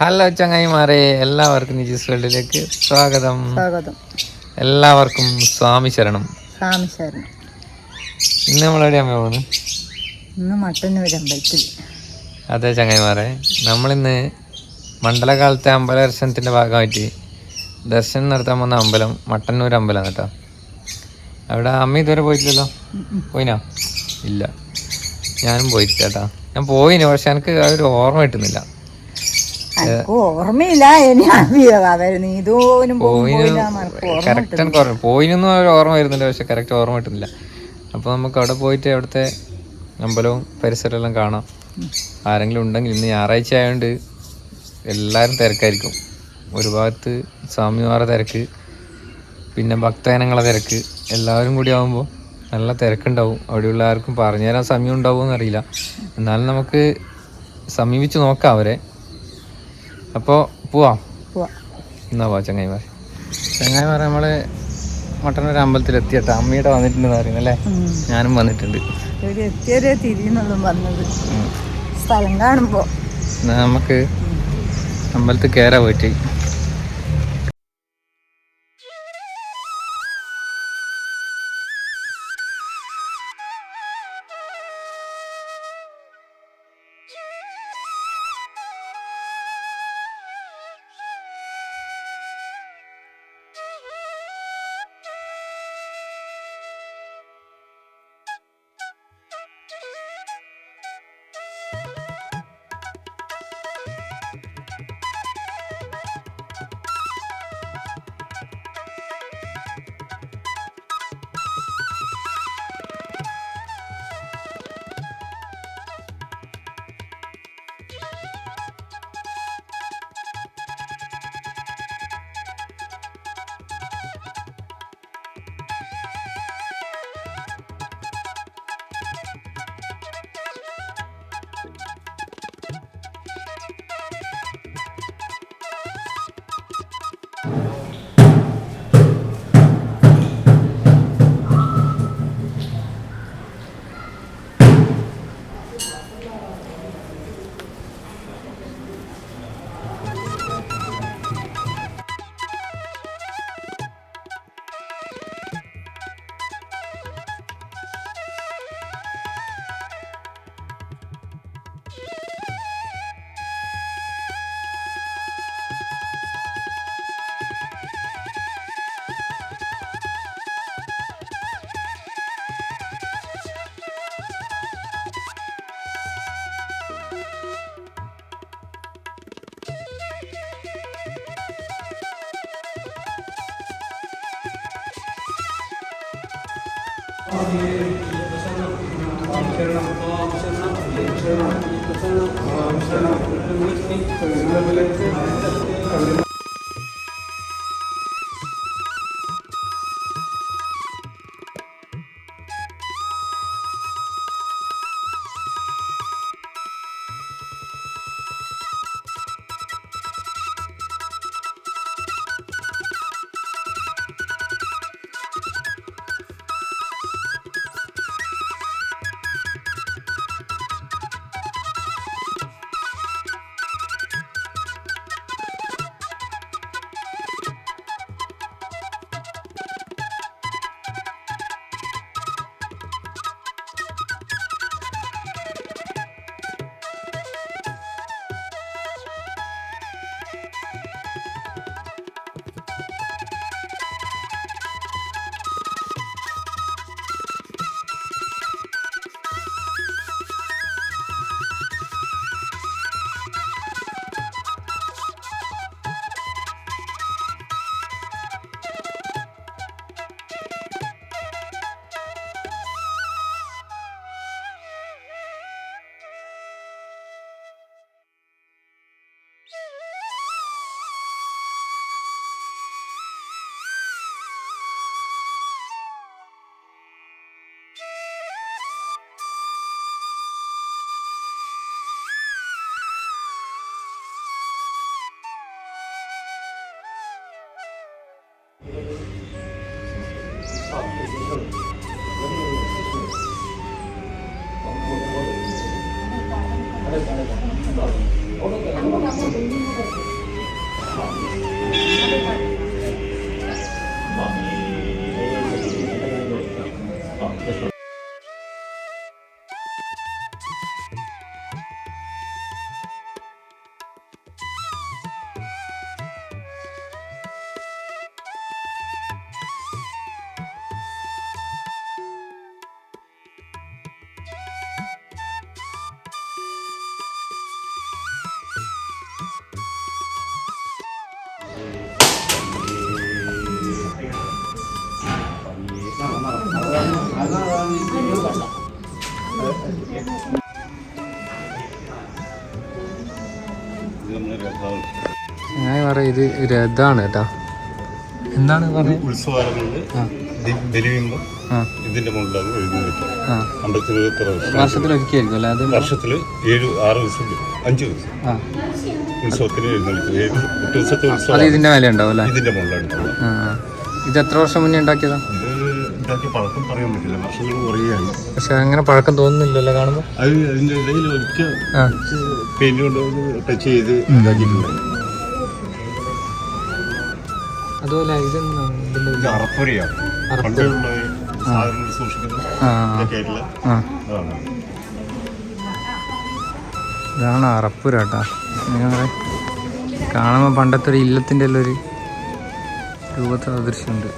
Hello ചങ്ങായിമാരെ എല്ലാവർക്കും നിജീസ് വേൾഡിലേക്ക് സ്വാഗതം. സ്വാഗതം. എല്ലാവർക്കും സ്വാമി ശരണം. സ്വാമി ശരണം. ഇന്ന് നമ്മളെവിടെയാണ് പോകുന്നത്? ഇന്ന് മട്ടന്നൂർ അമ്പലത്തിൽ. അതെ ചങ്ങായിമാരെ നമ്മളിന്ന് മണ്ഡലകാലത്തെ അമ്പല ദർശനത്തിന്റെ ഭാഗമായിട്ട് ദർശനം നടത്താൻ വന്ന അമ്പലം മട്ടന്നൂർ അമ്പലം കേട്ടോ. അവിടെ അമ്മ ഇതുവരെ പോയിട്ടില്ലല്ലോ? പോയിനാ? ഇല്ല. ഞാനും പോയിട്ടില്ല കേട്ടോ. ഞാൻ പോയിന് പക്ഷെ എനിക്ക് അതൊരു ഒരു ഓർമ്മ കിട്ടുന്നില്ല. എനിക്ക് ഓർമ്മയില്ല ഇനി നീതോനും ഓർമ്മ കറക്റ്റ് പോയിനൊന്നും ഒരു ഓർമ്മ വരുന്നില്ല പക്ഷെ കറക്റ്റ് ഓർമ്മ കിട്ടുന്നില്ല. അപ്പോൾ നമുക്ക് അവിടെ പോയിട്ട് അവിടുത്തെ അമ്പലവും പരിസരമെല്ലാം കാണാം. ആരെങ്കിലും ഉണ്ടെങ്കിൽ ഇന്ന് ഞായറാഴ്ച ആയതുകൊണ്ട് എല്ലാവരും തിരക്കായിരിക്കും. ഒരു ഭാഗത്ത് സ്വാമിമാരെ തിരക്ക് പിന്നെ ഭക്തജനങ്ങളെ തിരക്ക്. എല്ലാവരും കൂടി ആവുമ്പോൾ നല്ല തിരക്കുണ്ടാവും. അവിടെയുള്ള ആർക്കും പറഞ്ഞു പറഞ്ഞുതരാൻ സമയം ഉണ്ടാവുമെന്ന് അറിയില്ല എന്നാലും നമുക്ക് സമീപിച്ച് നോക്കാം അവരെ. അപ്പോൾ പോവാം? പോവാ. എന്നാ പോവാ ചങ്ങായിമാർ ചങ്ങായിമാർ നമ്മൾ മട്ടന്നൂർ അമ്പലത്തിൽ എത്തിയട്ടോ അമ്മയുടെ വന്നിട്ടുണ്ടെന്ന് പറയുന്നല്ലേ ഞാനും വന്നിട്ടുണ്ട്. തിരിയുന്നുള്ളൂ വന്നത്. സ്ഥലം കാണുമ്പോ. നമുക്ക് അമ്പലത്തിൽ കയറാൻ പോയിട്ട്. Amin. Amin. പറയാം ഇത് രഥാണ് കേട്ടോ. എന്താണ് പറഞ്ഞത്? ഉത്സവകാലങ്ങളിൽ ആ. ബലിയുമ്പോൾ ആ. ഇതിന്റെ മുകളിലാണ് എഴുന്നേൽക്കുക ആ. അമ്പലത്തിൽ എത്ര ദിവസം വർഷത്തിലൊരിക്കലായിരിക്കും അല്ലേ? അത് വർഷത്തിൽ ഏഴ് ആറ് ദിവസം അഞ്ച് ദിവസം. ആ. ഉത്സവത്തിന് എഴുന്നേൽക്കും ഏഴ് എട്ട് ദിവസത്തെ അത് ഇതിന്റെ വില ഉണ്ടാവും അല്ലേ? ഇതിന്റെ മുകളിലാണ്. ഇത് എത്ര വർഷം മുന്നേ ഉണ്ടാക്കിയതാ? ഇത് ഇതാക്കി പഴക്കം പറയാൻ പറ്റില്ല. വർഷങ്ങൾ കുറേയായി പക്ഷെ അങ്ങനെ പഴക്കം തോന്നുന്നില്ലല്ലോ കാണുമ്പോൾ അത് അതിന്റെ ഇടയിൽ ഒരിക്കൽ ആ. പെയിന്റ് കൊണ്ട് ടച്ച് ചെയ്ത് ഇതാക്കിയിട്ടുണ്ട്. അതുപോലെ ഇതെന്താണ് ഇതിന്റെ പണ്ടുള്ള സാധനങ്ങൾ സൂക്ഷിക്കുന്നത് ഇതാണ്. അറപ്പുര കേട്ടോ. നിങ്ങളെ കാണുമ്പോൾ പണ്ടത്തെ ഒരു ഇല്ലത്തിന്റെ എല്ലാം ഒരു രൂപത്തിൽ ദൃശ്യമുണ്ട്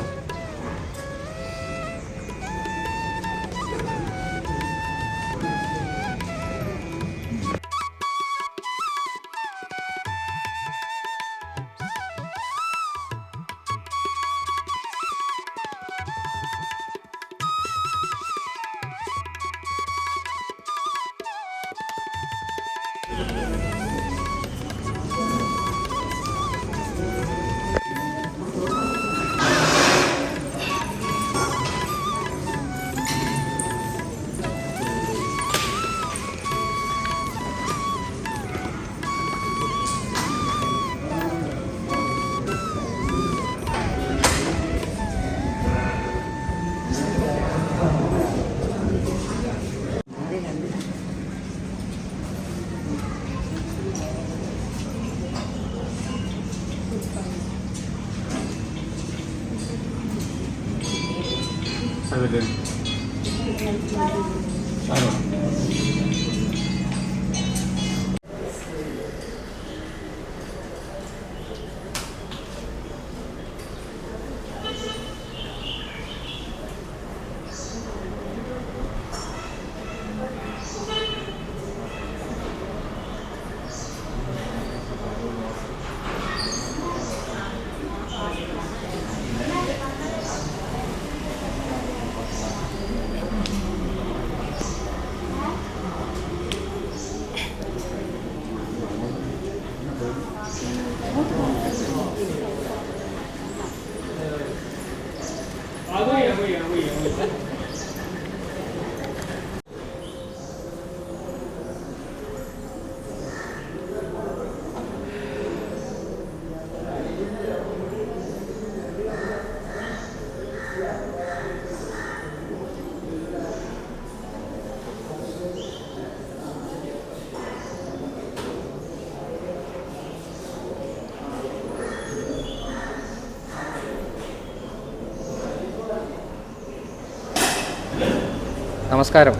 നമസ്കാരം.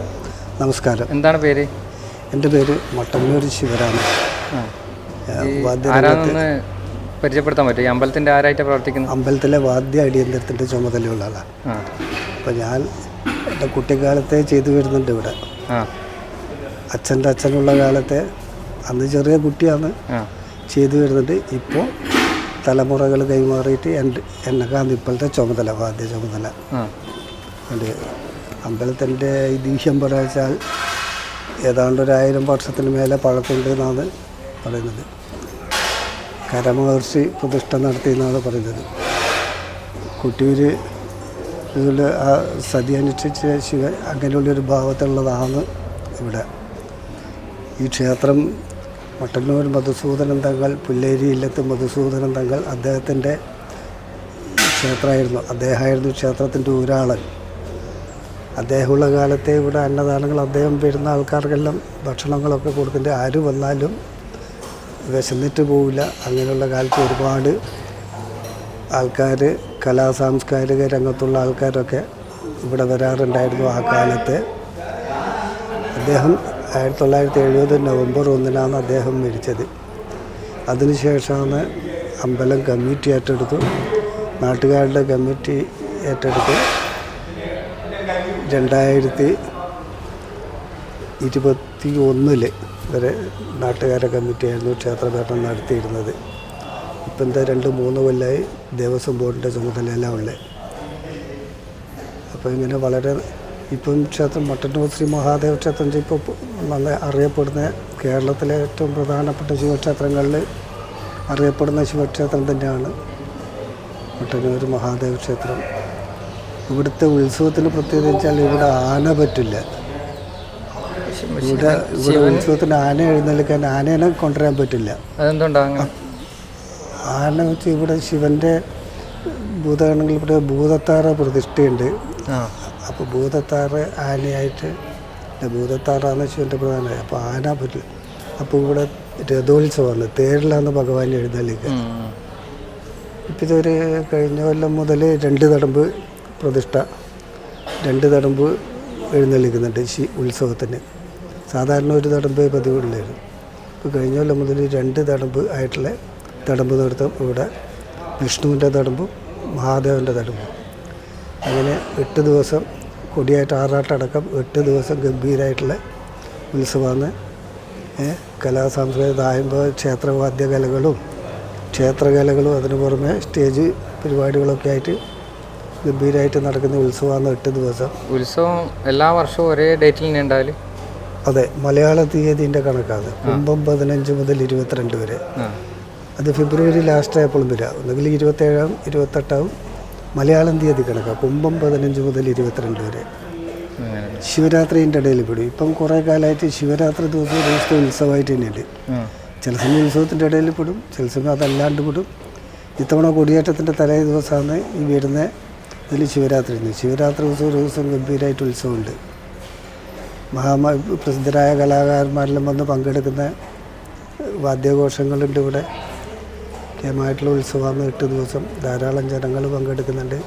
നമസ്കാരം. എന്താണ് പേര്? എന്റെ പേര് മട്ടന്നൂർ ശിവരാമൻ. ആ. ഞാൻ ഈ വാദ്യ ആരാന്നൊന്ന് പരിചയപ്പെടുത്താൻ പറ്റും അമ്പലത്തിന്റെ ആരായിട്ട് പ്രവർത്തിക്കുന്നത്? അമ്പലത്തിലെ വാദ്യ അടിയന്തരത്തിന്റെ ചുമതലയുള്ള ആളാണ് ആ. അപ്പോൾ ഞാൻ എന്റെ കുട്ടിക്കാലത്തെ ചെയ്തു വരുന്നുണ്ട് ഇവിടെ. അച്ഛന്റെ അച്ഛനുള്ള കാലത്തെ അന്ന് ചെറിയ കുട്ടിയാണ് ചെയ്തു വരുന്നുണ്ട്. ഇപ്പോൾ തലമുറകൾ കൈമാറിയിട്ട് എന്റെ എന്നെക്കാണ് ഇപ്പോഴത്തെ ചുമതല വാദ്യ ചുമതല. അത് അമ്പലത്തിന്റെ ഐതിഹ്യം പറയാച്ചാൽ ഏതാണ്ട് ഒരു ആയിരം വർഷത്തിന് മേലെ പഴക്കമുണ്ട് എന്നാണ് പറയുന്നത്. കരമഹർഷി പ്രതിഷ്ഠ നടത്തി എന്നാണ് പറയുന്നത്. കുട്ടിയൂർ ഇതിൽ ആ സതി അനുഷ്ഠിച്ച ശിവൻ അങ്ങനെയുള്ളൊരു ഭാവത്തിലുള്ളതാണ് ഇവിടെ. ഈ ക്ഷേത്രം മട്ടന്നൂർ മധുസൂദനൻ തങ്ങൾ പുല്ലേരി ഇല്ലത്ത് മധുസൂദനൻ തങ്ങൾ അദ്ദേഹത്തിന്റെ ക്ഷേത്രമായിരുന്നു. അദ്ദേഹമായിരുന്നു ക്ഷേത്രത്തിന്റെ ഊരാളൻ. അദ്ദേഹമുള്ള കാലത്തെ ഇവിടെ അന്നദാനങ്ങൾ അദ്ദേഹം വരുന്ന ആൾക്കാർക്കെല്ലാം ഭക്ഷണങ്ങളൊക്കെ കൊടുത്തിട്ട് ആര് വന്നാലും വിശന്നിട്ട് പോവില്ല. അങ്ങനെയുള്ള കാലത്ത് ഒരുപാട് ആൾക്കാർ കലാ സാംസ്കാരിക രംഗത്തുള്ള ആൾക്കാരൊക്കെ ഇവിടെ വരാറുണ്ടായിരുന്നു ആ കാലത്ത്. അദ്ദേഹം ആയിരത്തി തൊള്ളായിരത്തി എഴുപത് നവംബർ ഒന്നിനാണ് അദ്ദേഹം മരിച്ചത്. അതിനുശേഷമാണ് അമ്പലം കമ്മിറ്റി ഏറ്റെടുത്തു. നാട്ടുകാരുടെ കമ്മിറ്റി ഏറ്റെടുത്ത്. രണ്ടായിരത്തി ഇരുപത്തി ഒന്നിൽ വരെ നാട്ടുകാരെ കമ്മിറ്റിയായിരുന്നു ക്ഷേത്രഭരണം നടത്തിയിരുന്നത്. ഇപ്പം എന്താ രണ്ട് മൂന്ന് കൊല്ലമായി ദേവസ്വം ബോർഡിന്റെ ചുമതലയെല്ലാം ഉള്ളത്. അപ്പോൾ ഇങ്ങനെ വളരെ ഇപ്പം ക്ഷേത്രം മട്ടന്നൂർ ശ്രീ മഹാദേവ ക്ഷേത്രം ഇപ്പോൾ നല്ല അറിയപ്പെടുന്ന കേരളത്തിലെ ഏറ്റവും പ്രധാനപ്പെട്ട ശിവക്ഷേത്രങ്ങളിൽ അറിയപ്പെടുന്ന ശിവക്ഷേത്രം തന്നെയാണ് മട്ടന്നൂർ മഹാദേവ ക്ഷേത്രം. ഇവിടുത്തെ ഉത്സവത്തിന് പ്രത്യേകത വെച്ചാൽ ഇവിടെ ആന പറ്റില്ല. ഇവിടെ ഇവിടെ ഉത്സവത്തിന് ആന എഴുന്നേൽക്കാൻ ആനേനെ കൊണ്ടുവരാൻ പറ്റില്ല. ആന വെച്ച് ഇവിടെ ശിവന്റെ ഭൂതഗണങ്ങളിൽ ഇവിടെ ഭൂതത്താറ പ്രതിഷ്ഠയുണ്ട്. അപ്പൊ അപ്പോൾ ഭൂതത്താറ് ആനയായിട്ട് ഭൂതത്താറാണ് ശിവന്റെ പ്രധാന അപ്പോൾ ആന പറ്റില്ല. അപ്പോൾ ഇവിടെ രഥോത്സവമാണ്. തേരിലാണ് ഭഗവാൻ എഴുന്നേൽക്കുക. ഇപ്പം ഇതൊരു കഴിഞ്ഞ കൊല്ലം മുതൽ രണ്ട് തടമ്പ് പ്രതിഷ്ഠ രണ്ട് തടമ്പ് എഴുന്നള്ളിക്കുന്നുണ്ട് ശി ഉത്സവത്തിന്. സാധാരണ ഒരു തടമ്പേ പതിവുള്ളായിരുന്നു. ഇപ്പോൾ കഴിഞ്ഞ കൊല്ലം മുതൽ രണ്ട് തടമ്പ് ആയിട്ടുള്ള തടമ്പ് നടത്തം ഇവിടെ. വിഷ്ണുവിന്റെ തടമ്പും മഹാദേവന്റെ തടമ്പും. അങ്ങനെ എട്ട് ദിവസം കൊടിയായിട്ട് ആറാട്ടടക്കം എട്ട് ദിവസം ഗംഭീരമായിട്ടുള്ള ഉത്സവമാണ്. കലാ സാംസ്കാരിക തായമ്പ ക്ഷേത്രവാദ്യകലകളും ക്ഷേത്രകലകളും അതിന് പുറമെ സ്റ്റേജ് പരിപാടികളൊക്കെ ആയിട്ട് ഗംഭീരമായിട്ട് നടക്കുന്ന ഉത്സവമാണ് എട്ട് ദിവസം. ഉത്സവം എല്ലാ വർഷവും ഒരേ ഡേറ്റിൽ തന്നെ ഉണ്ടാവില്ല അതെ മലയാള തീയതിന്റെ കണക്കാണ്. കുംഭം പതിനഞ്ച് മുതൽ ഇരുപത്തിരണ്ട് വരെ. അത് ഫെബ്രുവരി ലാസ്റ്റ് ആയപ്പോഴും വരിക. ഒന്നുകിൽ ഇരുപത്തേഴാം ഇരുപത്തെട്ടാവും മലയാളം തീയതി കണക്കാണ് കുംഭം പതിനഞ്ച് മുതൽ ഇരുപത്തിരണ്ട് വരെ. ശിവരാത്രിന്റെ ഇടയിൽ പെടും. ഇപ്പം കുറേ കാലമായിട്ട് ശിവരാത്രി ദിവസം ദിവസത്തെ ഉത്സവമായിട്ട് തന്നെയുണ്ട്. ചില സമയം ഉത്സവത്തിന്റെ ഇടയിൽ പെടും ചില സമയം അതല്ലാണ്ട് പെടും. ഇത്തവണ കൊടിയേറ്റത്തിന്റെ തലേ ദിവസമാണ് ഈ വരുന്ന ഇതിൽ ശിവരാത്രി ഉണ്ട്. ശിവരാത്രി ദിവസം ഒരു ദിവസം ഗംഭീരമായിട്ട് ഉത്സവമുണ്ട്. മഹാമാ പ്രസിദ്ധരായ കലാകാരന്മാരെല്ലാം വന്ന് പങ്കെടുക്കുന്ന വാദ്യഘോഷങ്ങളുണ്ട് ഇവിടെ. കേമായിട്ടുള്ള ഉത്സവമാണ് എട്ട് ദിവസം. ധാരാളം ജനങ്ങൾ പങ്കെടുക്കുന്നുണ്ട്.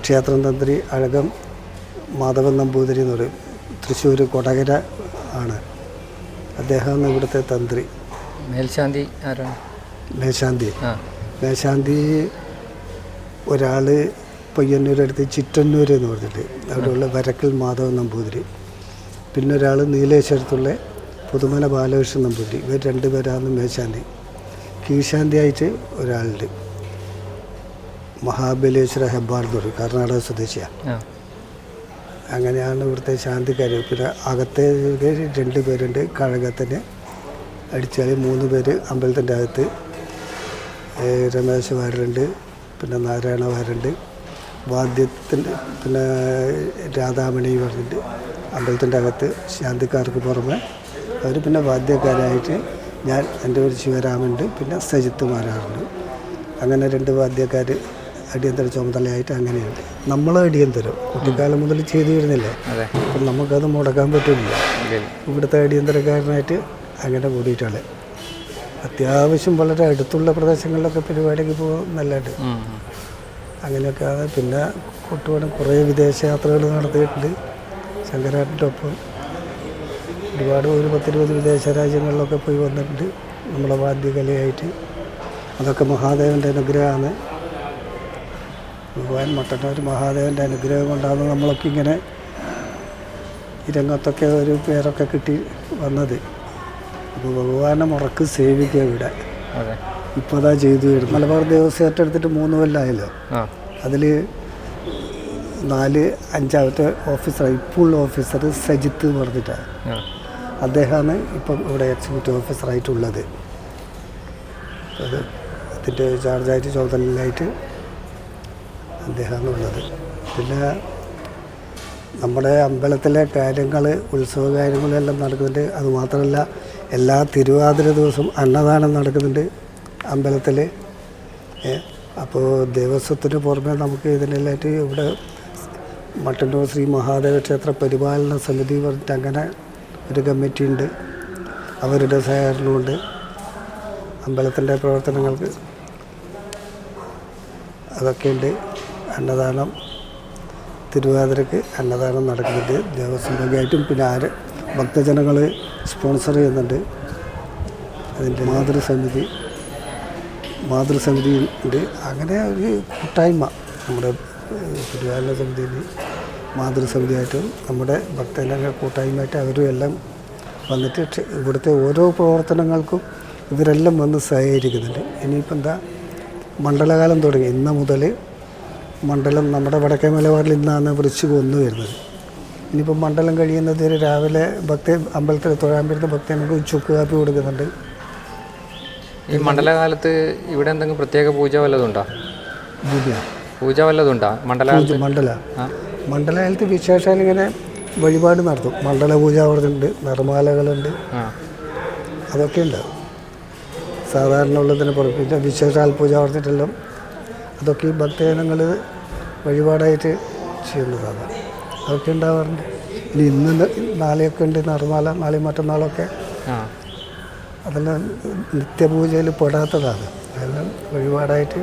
ക്ഷേത്രം തന്ത്രി അഴകം മാധവൻ നമ്പൂതിരി എന്ന് പറയും. തൃശ്ശൂർ കൊടകര ആണ്. അദ്ദേഹമാണ് ഇവിടുത്തെ തന്ത്രി. മേൽശാന്തി ആരാണ്? മേശാന്തി ആ. മേശാന്തി ഒരാൾ പയ്യന്നൂരടുത്ത് ചിറ്റന്നൂർ എന്ന് പറഞ്ഞിട്ട് അവിടെയുള്ള വരക്കൽ മാധവൻ നമ്പൂതിരി. പിന്നെ ഒരാൾ നീലേശ്വരത്തുള്ള പുതുമല ബാലകൃഷ്ണൻ നമ്പൂതിരി. ഇവർ രണ്ടുപേരാണ് മേശാന്തി. കീഴ്ശാന്തിയായിട്ട് ഒരാളുണ്ട്. മഹാബലേശ്വര ഹെബ്ബാർ എന്ന് പറയും. കർണാടക സ്വദേശിയാണ് അങ്ങനെയാണ് ഇവിടുത്തെ ശാന്തിക്കാർ പിന്നെ അകത്തെ രണ്ട് പേരുണ്ട്. കഴകത്തിന് അടിച്ചാൽ മൂന്ന് പേര് അമ്പലത്തിന്റെ അകത്ത്. രമേശ് വാരുണ്ട് പിന്നെ നാരായണ വാരുണ്ട് വാദ്യത്തിന്റെ പിന്നെ രാധാമണി പറഞ്ഞിട്ട് അമ്പലത്തിന്റെ അകത്ത് ശാന്തിക്കാർക്ക് പുറമെ അവർ പിന്നെ വാദ്യക്കാരായിട്ട് ഞാൻ എന്റെ ഒരു ശിവരാമുണ്ട് പിന്നെ സജിത്ത് മാരാറുണ്ട്. അങ്ങനെ രണ്ട് വാദ്യക്കാർ അടിയന്തര ചുമതലയായിട്ട് അങ്ങനെയുണ്ട്. നമ്മൾ അടിയന്തരം കുട്ടിക്കാലം മുതൽ ചെയ്തു വരുന്നില്ലേ? അപ്പം നമുക്കത് മുടക്കാൻ പറ്റില്ല ഇവിടുത്തെ അടിയന്തരക്കാരനായിട്ട് അങ്ങനെ കൂടിയിട്ടാണ്. അത്യാവശ്യം വളരെ അടുത്തുള്ള പ്രദേശങ്ങളിലൊക്കെ പരിപാടിക്ക് പോകാൻ നല്ലതായിട്ട്. അങ്ങനെയൊക്കെയാണ് പിന്നെ കുട്ടുവാനം കുറേ വിദേശ യാത്രകൾ നടത്തിയിട്ടുണ്ട്. ശങ്കരാട്ടിനൊപ്പം ഒരുപാട് ഒരു പത്തിരുപത് വിദേശ രാജ്യങ്ങളിലൊക്കെ പോയി വന്നിട്ടുണ്ട്. നമ്മളെ വാദ്യകലയായിട്ട്. അതൊക്കെ മഹാദേവന്റെ അനുഗ്രഹമാണ്. ഭഗവാൻ മട്ടന്നൂർ മഹാദേവന്റെ അനുഗ്രഹം കൊണ്ടാണ് നമ്മളൊക്കെ ഇങ്ങനെ ഈ രംഗത്തൊക്കെ ഒരു പേരൊക്കെ കിട്ടി വന്നത്. അപ്പോൾ ഭഗവാനെ മുറക്ക് സേവിക്കുക ഇവിടെ. അതെ. ഇപ്പോൾ അതാ ചെയ്തു വരുന്നത് മലബാർ ദേവസ്വം ഏറ്റെടുത്തിട്ട് മൂന്ന് കൊല്ലമായല്ലോ അതിൽ നാല് അഞ്ചാമത്തെ ഓഫീസർ ഇപ്പോൾ ഓഫീസർ സജിത്ത് എന്ന് പറഞ്ഞിട്ടാണ് അദ്ദേഹമാണ് ഇപ്പം ഇവിടെ എക്സിക്യൂട്ടീവ് ഓഫീസറായിട്ടുള്ളത് അത് അതിന്റെ ചാർജായിട്ട് ചുമതലയിലായിട്ട് അദ്ദേഹമാണ് ഉള്ളത് പിന്നെ നമ്മുടെ അമ്പലത്തിലെ കാര്യങ്ങൾ ഉത്സവ കാര്യങ്ങളെല്ലാം നടക്കുന്നുണ്ട്. അതുമാത്രമല്ല എല്ലാ തിരുവാതിര ദിവസവും അന്നദാനം നടക്കുന്നുണ്ട്. അമ്പലത്തിൽ അപ്പോൾ ദേവസ്വത്തിന് പുറമെ നമുക്ക് ഇതിനെല്ലാമായിട്ട് ഇവിടെ മട്ടന്നൂർ ശ്രീ മഹാദേവ ക്ഷേത്ര പരിപാലന സമിതി പറഞ്ഞിട്ട് അങ്ങനെ ഒരു കമ്മിറ്റി ഉണ്ട്. അവരുടെ സഹകരണമുണ്ട്. അമ്പലത്തിന്റെ പ്രവർത്തനങ്ങൾക്ക് അതൊക്കെയുണ്ട് അന്നദാനം തിരുവാതിരക്ക് അന്നദാനം നടക്കുന്നുണ്ട്. ദേവസ്വം വകയായിട്ടും പിന്നെ ആര് ഭക്തജനങ്ങൾ സ്പോൺസർ ചെയ്യുന്നുണ്ട്. അതിന്റെ മാതൃസമിതി. മാതൃസമിതി അങ്ങനെ ഒരു കൂട്ടായ്മ നമ്മുടെ പരിപാലന സമിതിയിൽ മാതൃസമിതിയായിട്ടും നമ്മുടെ ഭക്തജനങ്ങൾ കൂട്ടായ്മയായിട്ട് അവരും എല്ലാം വന്നിട്ട് ഇവിടുത്തെ ഓരോ പ്രവർത്തനങ്ങൾക്കും ഇവരെല്ലാം വന്ന് സഹകരിക്കുന്നുണ്ട്. ഇനിയിപ്പോൾ എന്താ മണ്ഡലകാലം തുടങ്ങി. ഇന്ന് മുതൽ മണ്ഡലം നമ്മുടെ വടക്കേ മലബാറിൽ ഇന്നാണ് വൃശ്ചി ഒന്ന് വരുന്നത്. ഇനിയിപ്പോൾ മണ്ഡലം കഴിയുന്നത് രാവിലെ ഭക്തി അമ്പലത്തിൽ തൊഴാൻ വരുന്ന ഭക്തജനങ്ങൾക്ക് ചുക്ക് കാപ്പി കൊടുക്കുന്നുണ്ട്. ഈ മണ്ഡലകാലത്ത് ഇവിടെ എന്തെങ്കിലും പ്രത്യേക പൂജ വല്ലതുണ്ടോ പൂജ. പൂജ മണ്ഡല മണ്ഡല. മണ്ഡലകാലത്ത് വിശേഷം ഇങ്ങനെ വഴിപാട് നടത്തും. മണ്ഡല പൂജ ഉണ്ട് നിർമ്മാലകളുണ്ട് ആ. അതൊക്കെ ഉണ്ട് സാധാരണ ഉള്ളതിനെ പുറത്ത് പിന്നെ വിശേഷാൽ പൂജ നടത്തിയിട്ടെല്ലാം അതൊക്കെ ഈ ഭക്തജനങ്ങൾ വഴിപാടായിട്ട് ചെയ്യുന്നതാണ് അതൊക്കെ ഉണ്ടാവാറുണ്ട്. ഇനി ഇന്ന് നാളെയൊക്കെ ഉണ്ട് നിർമ്മാല നാളെയും മറ്റന്നാളൊക്കെ അതെല്ലാം നിത്യപൂജയിൽ പെടാത്തതാണ്. അതെല്ലാം വഴിപാടായിട്ട്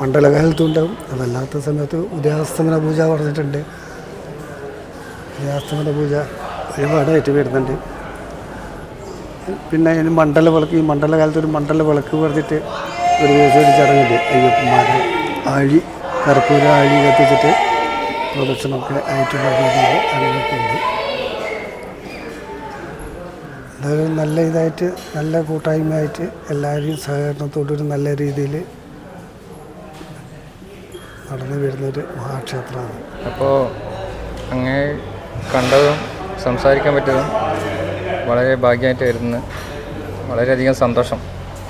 മണ്ഡലകാലത്തുണ്ടാവും. അതല്ലാത്ത സമയത്ത് ഉദയാസ്തമന പൂജ പറഞ്ഞിട്ടുണ്ട്. ഉദയാസ്തമന പൂജ വഴിപാടായിട്ട് വരുന്നുണ്ട്. പിന്നെ അതിന് മണ്ഡല വിളക്ക് ഈ മണ്ഡലകാലത്ത് ഒരു മണ്ഡല വിളക്ക് പറഞ്ഞിട്ട് ഒരു ദിവസം ഒരു ചടങ്ങുണ്ട്. അയ്യപ്പന്മാരെ ആഴി കർപ്പൂര ആഴി കത്തിച്ചിട്ട് പ്രദക്ഷിണമൊക്കെ ആയിട്ടുള്ള രീതിയിൽ അങ്ങനെയൊക്കെ ഉണ്ട് അതൊരു നല്ല ഇതായിട്ട് നല്ല കൂട്ടായ്മയായിട്ട് എല്ലാവരെയും സഹകരണത്തോടൊരു നല്ല രീതിയിൽ നടന്നു വരുന്നൊരു മഹാക്ഷേത്രമാണ്. അപ്പോൾ അങ്ങേ കണ്ടതും സംസാരിക്കാൻ പറ്റിയതും വളരെ ഭാഗ്യമായിട്ട് വരുന്നു വളരെയധികം സന്തോഷം.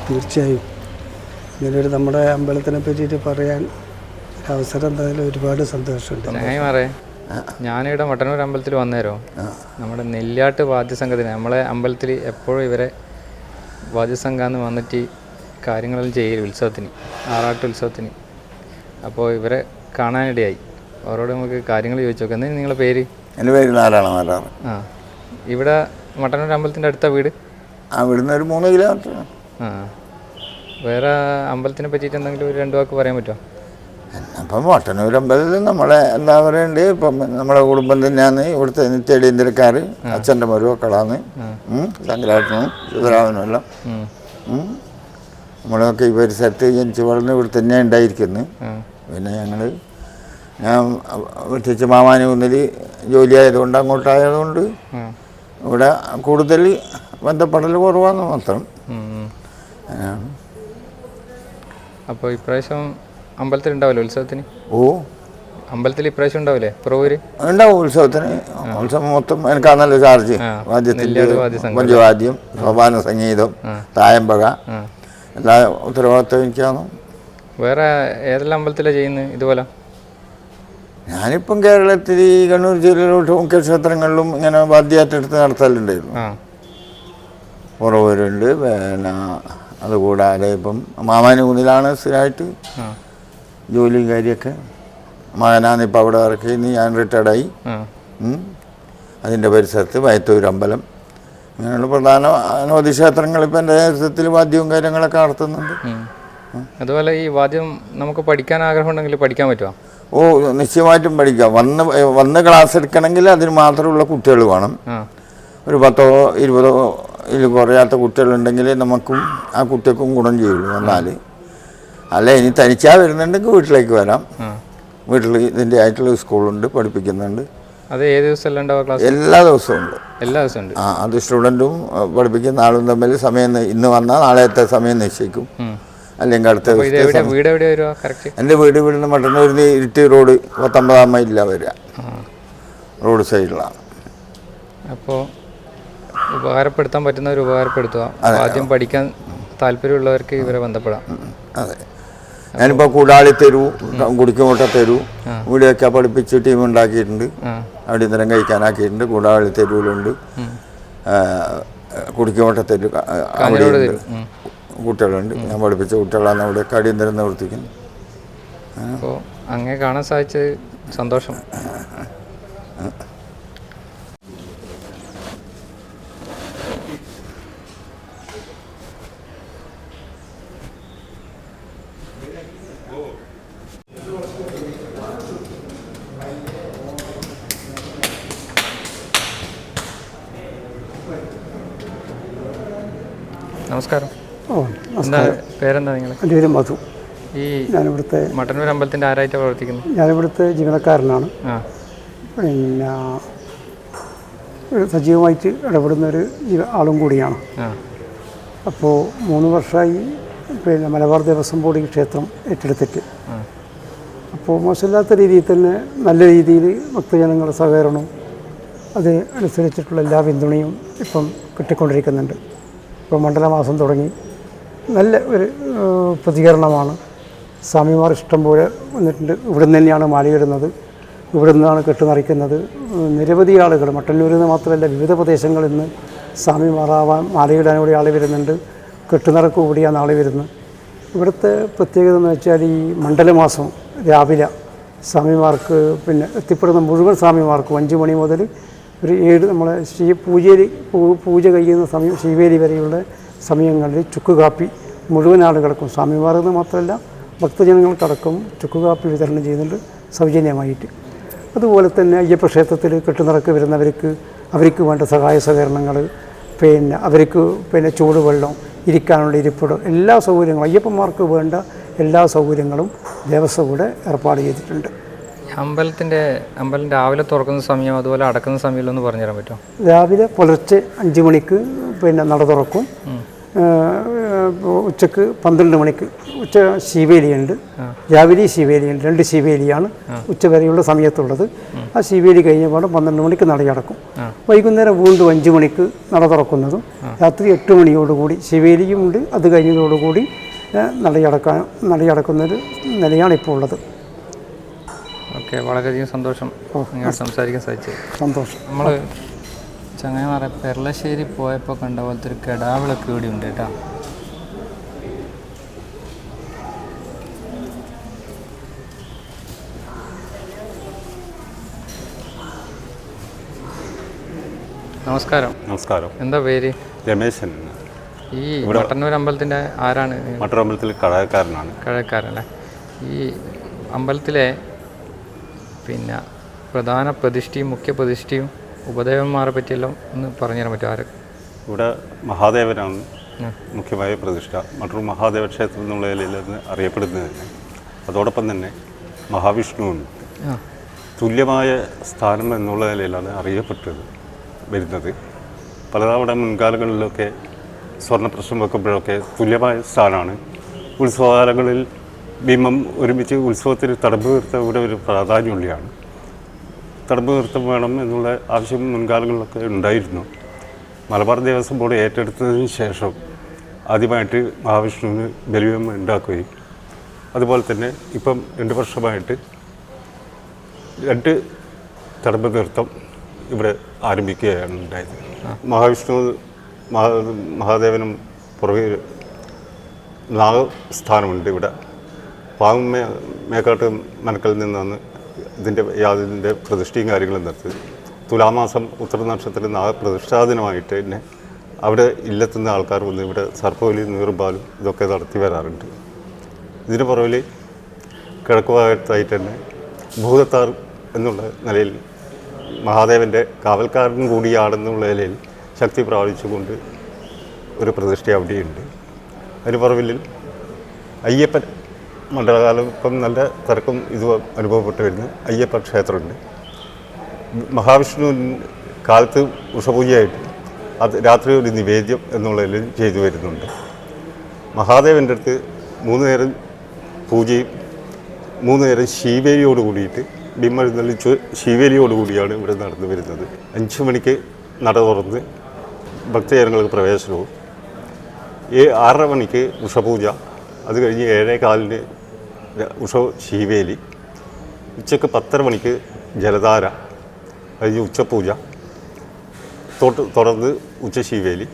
തീർച്ചയായും. ഇങ്ങനൊരു നമ്മുടെ അമ്പലത്തിനെ പറ്റിയിട്ട് പറയാൻ അവസരം തന്നതിൽ ഒരുപാട് സന്തോഷമുണ്ട്. ഞാനിവിടെ മട്ടന്നൂർ അമ്പലത്തിൽ വന്നേരോ? നമ്മുടെ നെല്ലിയാട്ട് വാദ്യസംഘത്തിന് നമ്മളെ അമ്പലത്തിൽ എപ്പോഴും ഇവരെ വാദ്യസംഘാന്ന് വന്നിട്ട് കാര്യങ്ങളെല്ലാം ചെയ്യൽ ഉത്സവത്തിന് ആറാട്ട് ഉത്സവത്തിന്. അപ്പോൾ ഇവരെ കാണാനിടയായി. അവരോട് നമുക്ക് കാര്യങ്ങൾ ചോദിച്ചു നോക്കാം. എന്താ നിങ്ങളെ പേര്? എന്റെ പേര് നാരായണ നാരായണ ആ. ഇവിടെ മട്ടന്നൂർ അമ്പലത്തിന്റെ അടുത്ത വീട്? ആ ഇവിടുന്ന് ഒരു മൂന്ന് കിലോമീറ്റർ. ആ. വേറെ അമ്പലത്തിനെ പറ്റിയിട്ട് എന്തെങ്കിലും ഒരു രണ്ട് വാക്ക് പറയാൻ പറ്റുമോ? അപ്പം മട്ടന്നൂർ അമ്പലത്തിൽ നമ്മളെ എന്താ പറയണ്ടേ ഇപ്പം നമ്മളെ കുടുംബം തന്നെയാണ്. ഇവിടുത്തെ നിത്യടിയന്തരക്കാർ അച്ഛന്റെ മരുമക്കളാണ്. ശങ്കരാട്ടനും ശിവരാമനും എല്ലാം. നമ്മളൊക്കെ ഈ പരിസരത്ത് ജനിച്ച് വളർന്ന് ഇവിടെ തന്നെ ഉണ്ടായിരിക്കുന്നു. പിന്നെ ഞങ്ങൾ ഞാൻ പ്രത്യേകിച്ച് മാമാനി ഒന്നിൽ ജോലിയായതുകൊണ്ട് അങ്ങോട്ടായതുകൊണ്ട് ഇവിടെ കൂടുതൽ ബന്ധപ്പെടൽ കുറവാന്ന് മാത്രം. അപ്പോൾ ഇപ്രാവശ്യം അമ്പലത്തിൽ ഉണ്ടാവില്ലേ ഉത്സവത്തിന്? ഓ. അമ്പലത്തിൽ ഇപ്രാവശ്യം ഉണ്ടാവില്ലേ? പ്രവൂര് ഉണ്ടാവും ഉത്സവത്തിന്. ഉത്സവം മൊത്തം എനിക്കാണല്ലോ ചാർജ്. വാദ്യം വാദ്യത്തിന്റെ. പഞ്ചവാദ്യം സോപാന സംഗീതം തായമ്പക. എല്ലാ ഉത്തരവാദിത്വം എനിക്കാണ്. വേറെ ഏതെല്ലാം അമ്പലത്തിലാണ് ചെയ്യുന്നത് ഇതുപോലെ? ഞാനിപ്പം കേരളത്തിൽ ഈ കണ്ണൂർ ജില്ലയിലോട്ട് മുഖ്യ ക്ഷേത്രങ്ങളിലും ഇങ്ങനെ വാദ്യാറ്റെടുത്ത് നടത്തലുണ്ടായിരുന്നു. ആ. കുറവരുണ്ട് പിന്നെ അതുകൂടാതെ ഇപ്പം മാമാനൂന്നിലാണ് സ്ഥിരമായിട്ട്. ജോലിയും കാര്യമൊക്കെ മകനാണ് ഇപ്പം അവിടെ വർക്ക് ചെയ്യുന്നത് ഞാൻ റിട്ടയർഡായി. അതിന്റെ പരിസരത്ത് വയത്തൂർ അമ്പലം. ഇങ്ങനെയുള്ള പ്രധാന അനവധി ക്ഷേത്രങ്ങൾ ഇപ്പം എന്റെ നേതൃത്വത്തിൽ വാദ്യവും കാര്യങ്ങളൊക്കെ നടത്തുന്നുണ്ട്. അതുപോലെ ഈ വാദ്യം നമുക്ക് പഠിക്കാൻ ആഗ്രഹം ഉണ്ടെങ്കിൽ പഠിക്കാൻ പറ്റുമോ ഓ നിശ്ചയമായിട്ടും പഠിക്കാം. വന്ന് വന്ന് ക്ലാസ് എടുക്കണമെങ്കിൽ അതിന് മാത്രമുള്ള കുട്ടികൾ വേണം. ഒരു പത്തോ ഇരുപതോ ഇതിൽ കുറയാത്ത കുട്ടികളുണ്ടെങ്കിൽ നമുക്കും ആ കുട്ടികൾക്കും ഗുണം ചെയ്യുള്ളൂ. വന്നാൽ അല്ല ഇനി തനിച്ചാ വരുന്നുണ്ടെങ്കിൽ വീട്ടിലേക്ക് വരാം. വീട്ടിൽ ഇതിന്റെ ആയിട്ടുള്ള സ്കൂളുണ്ട് പഠിപ്പിക്കുന്നുണ്ട്. അത് ഏത് ദിവസം ക്ലാസ്? എല്ലാ ദിവസവും ഉണ്ട്. എല്ലാ ദിവസവും ഉണ്ട്. ആ അത് സ്റ്റുഡന്റും പഠിപ്പിക്കുന്ന ആളും തമ്മിൽ സമയം ഇന്ന് വന്നാൽ നാളത്തെ സമയം നിശ്ചയിക്കും. അല്ലെങ്കിൽ അടുത്ത വീട് എവിടെ കറക്റ്റ് എന്റെ വീട് ഇവിടുന്ന് മട്ടന്നൂരിന് ഇരുട്ടി റോഡ് പത്തൊമ്പതാം മൈലിലാണ് വരിക. റോഡ് സൈഡിലാണ് അപ്പോൾ ഉപകാരപ്പെടുത്താൻ പറ്റുന്നവർ ഉപകാരപ്പെടുത്തുക. ആദ്യം പഠിക്കാൻ താല്പര്യമുള്ളവർക്ക് ഇവരെ ബന്ധപ്പെടാം. അതെ. ഞാനിപ്പോൾ കൂടാളി തെരു കുടിക്കുമുട്ട തെരു ഇവിടെയൊക്കെ പഠിപ്പിച്ച് ടീം ഉണ്ടാക്കിയിട്ടുണ്ട്. അവിടെ ഇന്നരം കഴിക്കാനാക്കിയിട്ടുണ്ട് കൂടാളി തെരുവിലുണ്ട്. കുടിക്കുമുട്ട തെരു അവിടെയുണ്ട്. തരും. കുട്ടികളുണ്ട്. ഞാൻ പഠിപ്പിച്ച കുട്ടികളാണ് അവിടെ കടിയന്തരം നിവർത്തിക്കുന്നത്. അപ്പോൾ അങ്ങനെ കാണാൻ സാധിച്ചത് സന്തോഷം. നമസ്കാരം. ഓ എന്താ പേരെന്താ നിങ്ങൾ എന്റെ പേര് മധു. ഈ ഞാനിവിടുത്തെ മട്ടന്നൂർ അമ്പലത്തിന്റെ ആരായിട്ടാണ് പ്രവർത്തിക്കുന്നത്? ഞാനിവിടുത്തെ ജീവനക്കാരനാണ്. പിന്നെ സജീവമായിട്ട് ഇടപെടുന്ന ഒരു ആളും കൂടിയാണ്. അപ്പോൾ മൂന്ന് വർഷമായി പിന്നെ മലബാർ ദേവസ്വം ബോർഡ് ഈ ക്ഷേത്രം ഏറ്റെടുത്തിട്ട്. അപ്പോൾ മോശമില്ലാത്ത രീതിയിൽ തന്നെ നല്ല രീതിയിൽ ഭക്തജനങ്ങളുടെ സഹകരണവും അത് അനുസരിച്ചിട്ടുള്ള എല്ലാ പിന്തുണയും ഇപ്പം കിട്ടിക്കൊണ്ടിരിക്കുന്നുണ്ട്. ഇപ്പോൾ മണ്ഡലമാസം തുടങ്ങി. നല്ല ഒരു പ്രതികരണമാണ്. സ്വാമിമാർ ഇഷ്ടംപോലെ വന്നിട്ടുണ്ട്. ഇവിടെ നിന്ന് തന്നെയാണ് മാലയിടുന്നത് ഇവിടെ നിന്നാണ് കെട്ടുനിറയ്ക്കുന്നത് നിരവധി ആളുകൾ മട്ടന്നൂരിൽ നിന്ന് മാത്രമല്ല വിവിധ പ്രദേശങ്ങളിൽ നിന്ന് സ്വാമിമാറാവാൻ മാലയിടാൻ കൂടി ആൾ വരുന്നുണ്ട്. കെട്ടുനിറക്ക് കൂടിയാണ് ആൾ വരുന്നത്. ഇവിടുത്തെ പ്രത്യേകത എന്ന് വെച്ചാൽ ഈ മണ്ഡലമാസം രാവിലെ സ്വാമിമാർക്ക് പിന്നെ എത്തിപ്പെടുന്ന മുഴുവൻ സ്വാമിമാർക്കും അഞ്ച് മണി മുതൽ ഒരു ഏഴ് നമ്മളെ ശ്രീ പൂജേരി പൂജ കഴിയുന്ന സമയം ശിവേലി വരെയുള്ള സമയങ്ങളിൽ ചുക്ക് കാപ്പി മുഴുവൻ ആളുകൾക്കും സ്വാമിമാർക്ക് മാത്രമല്ല ഭക്തജനങ്ങൾക്കടക്കം ചുക്ക് കാപ്പി വിതരണം ചെയ്യുന്നുണ്ട് സൗജന്യമായിട്ട്. അതുപോലെ തന്നെ അയ്യപ്പ ക്ഷേത്രത്തിൽ കെട്ടുനിറക്ക് വരുന്നവർക്ക് അവർക്ക് വേണ്ട സഹായ സഹകരണങ്ങൾ പിന്നെ അവർക്ക് പിന്നെ ചൂടുവെള്ളം ഇരിക്കാനുള്ള ഇരിപ്പിടം എല്ലാ സൗകര്യങ്ങളും അയ്യപ്പന്മാർക്ക് വേണ്ട എല്ലാ സൗകര്യങ്ങളും ദേവസ്വം കൂടെ ഏർപ്പാട് ചെയ്തിട്ടുണ്ട്. അമ്പലത്തിന്റെ അമ്പലം രാവിലെ തുറക്കുന്ന സമയം അതുപോലെ അടക്കുന്ന സമയം ഒന്ന് പറഞ്ഞുതരാൻ പറ്റുമോ? രാവിലെ പുലർച്ചെ അഞ്ച് മണിക്ക് പിന്നെ നട തുറക്കും. ഉച്ചയ്ക്ക് പന്ത്രണ്ട് മണിക്ക് ഉച്ച ശിവേലിയുണ്ട്. രാവിലെ ശിവേലിയുണ്ട്. രണ്ട് ശിവേലിയാണ് ഉച്ച വരെയുള്ള സമയത്തുള്ളത്. ആ ശിവേലി കഴിഞ്ഞ പാടെ പന്ത്രണ്ട് മണിക്ക് നടയടക്കും വൈകുന്നേരം വീണ്ടും അഞ്ച് മണിക്ക് നട തുറക്കുന്നതും രാത്രി എട്ട് മണിയോടുകൂടി ശിവേലിയും ഉണ്ട് അത് കഴിഞ്ഞതോടുകൂടി നടയടക്കാൻ നടയടക്കുന്നൊരു നിലയാണ് ഇപ്പോൾ ഉള്ളത്. ഓക്കെ വളരെയധികം സന്തോഷം നിങ്ങളോട് സംസാരിക്കാൻ സാധിച്ചു. സന്തോഷം. നമ്മൾ ചങ്ങായിമാരെ പെർളശ്ശേരി പോയപ്പോൾ കണ്ട പോലത്തെ ഒരു കെടാവിളക്ക് കൂടി ഉണ്ട് കേട്ടോ. നമസ്കാരം. നമസ്കാരം. എന്താ പേര്? രമേശൻ. ഈ മട്ടന്നൂർ അമ്പലത്തിന്റെ ആരാണ്? മട്ടറമ്പലത്തിൽ കടക്കാരനാണ് കഴക്കാരല്ലേ ഈ അമ്പലത്തിലെ പിന്നെ പ്രധാന പ്രതിഷ്ഠയും മുഖ്യ പ്രതിഷ്ഠയും ഉപദേവന്മാരെ പറ്റിയെല്ലാം ഒന്ന് പറഞ്ഞുതരാൻ പറ്റുമോ ആര്? ഇവിടെ മഹാദേവനാണ്. മുഖ്യമായ പ്രതിഷ്ഠ. മറ്റൊരു മഹാദേവ ക്ഷേത്രം എന്നുള്ള നിലയിൽ അത് അറിയപ്പെടുന്നത് തന്നെ അതോടൊപ്പം തന്നെ മഹാവിഷ്ണുവുണ്ട് തുല്യമായ സ്ഥാനം എന്നുള്ള നിലയിലാണ് അറിയപ്പെട്ടത് വരുന്നത്. പലതവണ മുൻകാലങ്ങളിലൊക്കെ സ്വർണ പ്രശ്നം വെക്കുമ്പോഴൊക്കെ തുല്യമായ സ്ഥാനമാണ്. ഉത്സവകാലങ്ങളിൽ ഭീമം ഒരുമിച്ച് ഉത്സവത്തിൽ തടമ്പ് തീർത്ത ഇവിടെ ഒരു പ്രാധാന്യമുള്ളതാണ് തടമ്പ് തീർത്ഥം വേണം എന്നുള്ള ആവശ്യം മുൻകാലങ്ങളിലൊക്കെ ഉണ്ടായിരുന്നു. മലബാർ ദേവസ്വം ബോർഡ് ഏറ്റെടുത്തതിന് ശേഷം ആദ്യമായിട്ട് മഹാവിഷ്ണുവിന് ബലിവം ഉണ്ടാക്കുകയും അതുപോലെ തന്നെ ഇപ്പം രണ്ട് വർഷമായിട്ട് രണ്ട് തടമ്പ് തീർത്ഥം ഇവിടെ ആരംഭിക്കുകയാണ് ഉണ്ടായത്. മഹാവിഷ്ണു മഹാ മഹാദേവനും പുറകെ നാഗസ്ഥാനമുണ്ട് ഇവിടെ. പാവം മേക്കാട്ട് മനക്കലിൽ നിന്നാണ് ഇതിന്റെ യാതിന്റെ പ്രതിഷ്ഠയും കാര്യങ്ങളും നടത്തിയത് തുലാമാസം ഉത്തരനക്ഷത്രത്തിൽ നക്ഷത്രത്തിൽ നാഗപ്രതിഷ്ഠാദിനമായിട്ട് തന്നെ അവിടെ ഇല്ലെത്തുന്ന ആൾക്കാർ വന്ന് ഇവിടെ സർപ്പവലി നീറുമ്പാലും ഇതൊക്കെ നടത്തി വരാറുണ്ട്. ഇതിന് പുറകിൽ കിഴക്ക് ഭാഗത്തായിട്ട് തന്നെ ഭൂതത്താർ എന്നുള്ള നിലയിൽ മഹാദേവന്റെ കാവൽക്കാരൻ കൂടിയാണെന്നുള്ള നിലയിൽ ശക്തി പ്രാപിച്ചുകൊണ്ട് ഒരു പ്രതിഷ്ഠ അവിടെയുണ്ട്. അതിന് പുറകിൽ അയ്യപ്പൻ മണ്ഡലകാലം ഇപ്പം നല്ല തിരക്കും ഇത് അനുഭവപ്പെട്ട് വരുന്ന. അയ്യപ്പ ക്ഷേത്രമുണ്ട്. മഹാവിഷ്ണു കാലത്ത് ഉഷപൂജയായിട്ട് അത് രാത്രി ഒരു നിവേദ്യം എന്നുള്ളതിൽ ചെയ്തു വരുന്നുണ്ട്. മഹാദേവന്റെ അടുത്ത് മൂന്ന് നേരം പൂജയും മൂന്ന് നേരം ശീവേലിയോട് കൂടിയിട്ട് ബിംബെഴുന്നള്ളിച്ച് ശീവേലിയോട് കൂടിയാണ് ഇവിടെ നടന്നു വരുന്നത്. അഞ്ച് മണിക്ക് നട തുറന്ന് ഭക്തജനങ്ങൾക്ക് പ്രവേശനവും. ഏ ആറര മണിക്ക് ഉഷപൂജ അത് കഴിഞ്ഞ് ഏഴേ കാലിന് ഉഷോ ശീവേലി ഉച്ചയ്ക്ക് പത്തര മണിക്ക് ജലധാര കഴിഞ്ഞ് ഉച്ചപൂജ തൊട്ട് തുടർന്ന് ഉച്ച ശിവേലി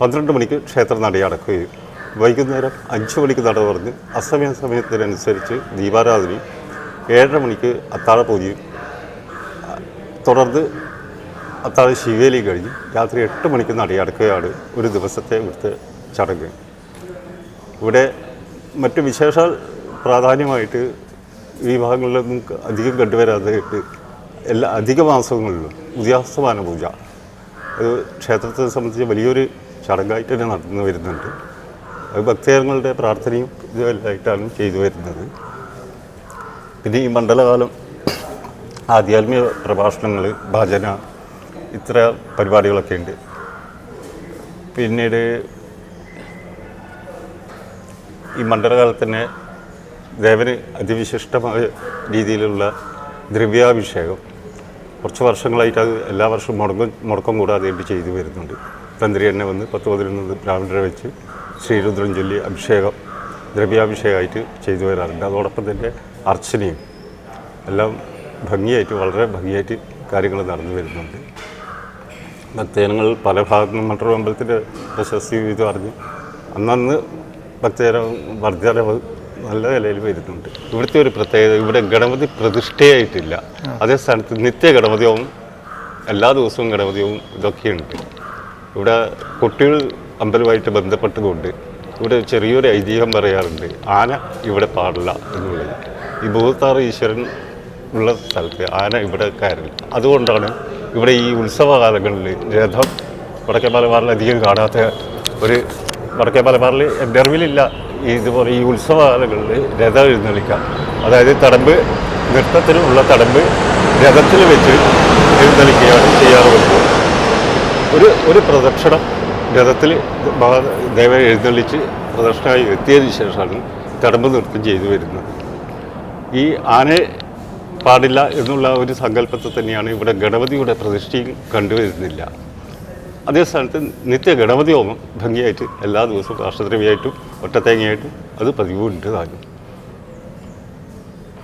പന്ത്രണ്ട് മണിക്ക് ക്ഷേത്രം നടയടക്കുകയും വൈകുന്നേരം അഞ്ച് മണിക്ക് നട തുറന്ന് അസമയ സമയത്തിനനുസരിച്ച് ദീപാരാധനയും ഏഴര മണിക്ക് അത്താഴ പൂജയും തുടർന്ന് അത്താഴ ശിവേലി കഴിഞ്ഞ് രാത്രി എട്ട് മണിക്ക് നടയടക്കുകയാണ് ഒരു ദിവസത്തെ ഇവിടുത്തെ ചടങ്ങ്. ഇവിടെ മറ്റു വിശേഷ പ്രാധാന്യമായിട്ട് ഈ ഭാഗങ്ങളിലൊന്നും അധികം കണ്ടുവരാതായിട്ട് എല്ലാ അധിക മാസങ്ങളിലും ഉദയാസ്തമാന പൂജ. അത് ക്ഷേത്രത്തെ സംബന്ധിച്ച് വലിയൊരു ചടങ്ങായിട്ട് തന്നെ നടന്നു വരുന്നുണ്ട്. അത് ഭക്തജനങ്ങളുടെ പ്രാർത്ഥനയും ഇതുമെല്ലായിട്ടാണ് ചെയ്തു വരുന്നത്. പിന്നെ ഈ മണ്ഡലകാലം ആധ്യാത്മിക പ്രഭാഷണങ്ങൾ ഭജന ഇത്ര പരിപാടികളൊക്കെ ഉണ്ട്. പിന്നീട് ഈ മണ്ഡലകാലത്തിന് ദേവന് അതിവിശിഷ്ടമായ രീതിയിലുള്ള ദ്രവ്യാഭിഷേകം കുറച്ച് വർഷങ്ങളായിട്ട് അത് എല്ലാ വർഷവും മുടങ്ങും മുടക്കം കൂടാതെ ആയിട്ട് ചെയ്തു വരുന്നുണ്ട്. തന്ത്രി തന്നെ വന്ന് പത്ത് പതിനൊന്ന് ബ്രാഹ്മണരെ വെച്ച് ശ്രീരുദ്രം ചൊല്ലി അഭിഷേകം ദ്രവ്യാഭിഷേകമായിട്ട് ചെയ്തു വരാറുണ്ട്. അതോടൊപ്പം തന്നെ അർച്ചനയും എല്ലാം ഭംഗിയായിട്ട് വളരെ ഭംഗിയായിട്ട് കാര്യങ്ങൾ നടന്നു വരുന്നുണ്ട്. ഭക്തജനങ്ങൾ പല ഭാഗത്തുനിന്നും മറ്റൊരു അമ്പലത്തിന്റെ പ്രശസ്തി ഇത് അറിഞ്ഞ് അന്നന്ന് ഭക്തജന വർദ്ധനവ് നല്ല നിലയിൽ വരുന്നുണ്ട് ഇവിടുത്തെ ഒരു പ്രത്യേകത ഇവിടെ ഗണപതി പ്രതിഷ്ഠയായിട്ടില്ല. അതേ സ്ഥാനത്ത് നിത്യ ഗണപതിയാവും എല്ലാ ദിവസവും ഗണപതിയാവും ഇതൊക്കെയുണ്ട്. ഇവിടെ കുട്ടികൾ അമ്പലമായിട്ട് ബന്ധപ്പെട്ടുകൊണ്ട് ഇവിടെ ചെറിയൊരു ഐതിഹ്യം പറയാറുണ്ട് ആന ഇവിടെ പാടില്ല എന്നുള്ളത്. ഈ ഭൂതാറ് ഈശ്വരൻ ഉള്ള സ്ഥലത്ത് ആന ഇവിടെ കയറില്ല. അതുകൊണ്ടാണ് ഇവിടെ ഈ ഉത്സവകാലങ്ങളിൽ രഥം വടക്കേ മലബാറിൽ അധികം കാണാത്ത ഒരു വടക്കേ മലബാറിൽ ഈ ഇതുപോലെ ഈ ഉത്സവകാലങ്ങളിൽ രഥം എഴുന്നള്ളിക്കാം. അതായത് തടമ്പ് നൃത്തത്തിനുള്ള തടമ്പ് രഥത്തിൽ വെച്ച് എഴുന്നള്ളിക്കുകയാണ് ചെയ്യാറുള്ളത്. ഒരു ഒരു പ്രദക്ഷിണം രഥത്തിൽ ദേവ എഴുന്നള്ളിച്ച് പ്രദക്ഷിണമായി എത്തിയതിനു ശേഷമാണ് തടമ്പ് നൃത്തം ചെയ്തു വരുന്നത്. ഈ ആനെ പാടില്ല എന്നുള്ള ഒരു സങ്കല്പത്തെ തന്നെയാണ് ഇവിടെ ഗണപതിയുടെ പ്രതിഷ്ഠയും കണ്ടുവരുന്നില്ല. അതേ സ്ഥാനത്ത് നിത്യ ഗണപതി ഹോമം ഭംഗിയായിട്ട് എല്ലാ ദിവസവും രാഷ്ട്രദ്രവ്യമായിട്ടും ഒറ്റത്തേങ്ങയായിട്ടും അത് പതിവുണ്ട് താനും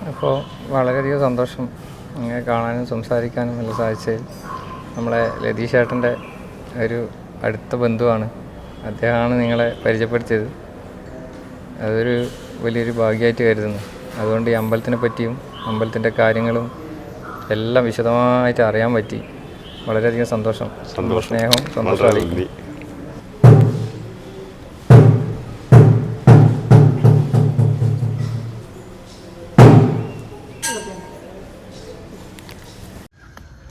അപ്പോൾ വളരെയധികം സന്തോഷം അങ്ങനെ കാണാനും സംസാരിക്കാനും എല്ലാം സാധിച്ചത് നമ്മളെ ലതീഷ് ഏട്ടന്റെ ഒരു അടുത്ത ബന്ധുവാണ്. അദ്ദേഹമാണ് നിങ്ങളെ പരിചയപ്പെടുത്തിയത്. അതൊരു വലിയൊരു ഭാഗ്യമായിട്ട് കരുതുന്നു. അതുകൊണ്ട് ഈ അമ്പലത്തിനെ പറ്റിയും അമ്പലത്തിന്റെ കാര്യങ്ങളും എല്ലാം വിശദമായിട്ട് അറിയാൻ പറ്റി. വളരെയധികം സന്തോഷം. സന്തോഷം. സ്നേഹവും സന്തോഷം വളരെ അറിയിക്കും നന്ദി.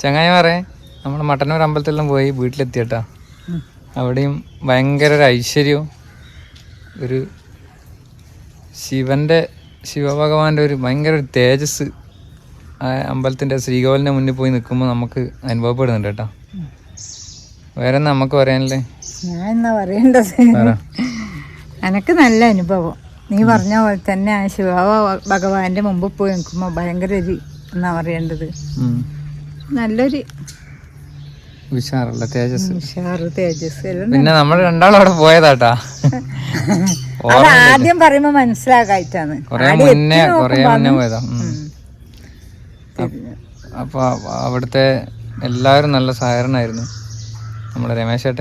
ചങ്ങായിമാരെ നമ്മൾ മട്ടന്നൂർ അമ്പലത്തിലെല്ലാം പോയി വീട്ടിലെത്തിയട്ടാ. അവിടെയും ഭയങ്കര ഒരു ഐശ്വര്യവും ഒരു ശിവന്റെ ശിവഭഗവാന്റെ ഒരു ഭയങ്കര ഒരു തേജസ് ആ അമ്പലത്തിന്റെ ശ്രീകോവിലിന്റെ മുന്നിൽ പോയി നിൽക്കുമ്പോൾ നമുക്ക് അനുഭവപ്പെടുന്നുണ്ട് കേട്ടോ. വേറെ ഒന്നും നമുക്ക് പറയാനല്ലേ ഞാൻ എന്നാ പറയേണ്ടത്? പറ. എനക്ക് നല്ല അനുഭവം. നീ പറഞ്ഞ പോലെ തന്നെ ആ ശിവ ഭഗവാന്റെ മുമ്പ് പോയി നിൽക്കുമ്പോൾ ഭയങ്കര ഒരു എന്നാ പറയേണ്ടത്. നല്ലൊരു ഉഷാറുള്ള തേജസ്? ഉഷാറ് തേജസ് പിന്നെ നമ്മൾ രണ്ടാളും അവിടെ പോയതാട്ടാ. ആദ്യം പറയുമ്പോ മനസ്സിലാക്കായിട്ടാണ് കൊറേ ആടെ മുന്നേ എത്തി കൊറേ മുന്നേ പോയതാ. ഉം. അപ്പോൾ അവിടുത്തെ എല്ലാവരും നല്ല സഹകരണമായിരുന്നു. നമ്മുടെ രമേശ്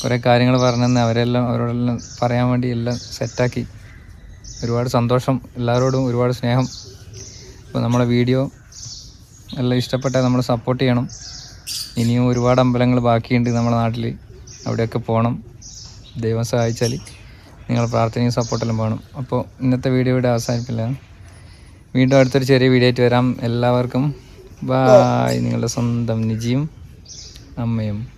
കുറേ കാര്യങ്ങൾ പറഞ്ഞെന്ന് അവരെല്ലാം അവരോടെല്ലാം പറയാൻ വേണ്ടി എല്ലാം സെറ്റാക്കി ഒരുപാട് സന്തോഷം എല്ലാവരോടും ഒരുപാട് സ്നേഹം. അപ്പോൾ നമ്മുടെ വീഡിയോ എല്ലാം ഇഷ്ടപ്പെട്ടാൽ നമ്മൾ സപ്പോർട്ട് ചെയ്യണം. ഇനിയും ഒരുപാട് അമ്പലങ്ങൾ ബാക്കിയുണ്ട് നമ്മുടെ നാട്ടിൽ അവിടെയൊക്കെ പോകണം ദൈവം സഹായിച്ചാൽ നിങ്ങൾ പ്രാർത്ഥനയും സപ്പോർട്ടെല്ലാം വേണം. അപ്പോൾ ഇന്നത്തെ വീഡിയോ അവസാനിപ്പില്ല. വീണ്ടും അടുത്തൊരു ചെറിയ വീഡിയോ ആയിട്ട് വരാം. എല്ലാവർക്കും ബായ്. നിങ്ങളുടെ സ്വന്തം നിജിയും അമ്മയും.